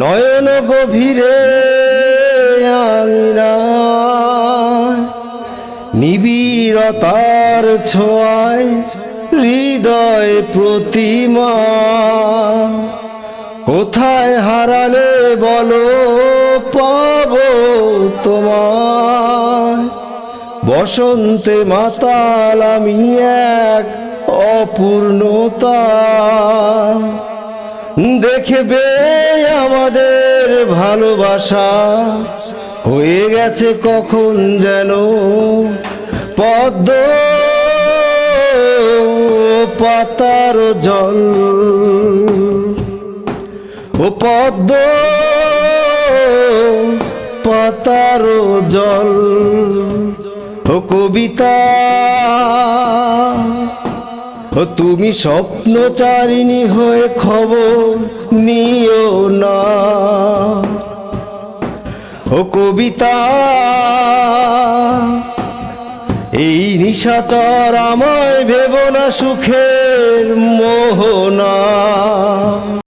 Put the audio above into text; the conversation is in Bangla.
নয়ন গভীরে নিবিড়তার ছোঁয়ায় হৃদয় প্রতিমা। কোথায় হারালে বলো, পাবো তোমার বসন্তে মাতাল আমি এক অপূর্ণতা। দেখবে আমাদের ভালোবাসা হয়ে গেছে কখন যেন? পদ্ম পাতার জল। ও পদ্ম পাতার জল। ও কবিতা তুমি স্বপ্নচারিণী হয়ে খবর নিও না। ও কবিতা এই নিশাচর আমায় ভেবনা সুখের মোহনা।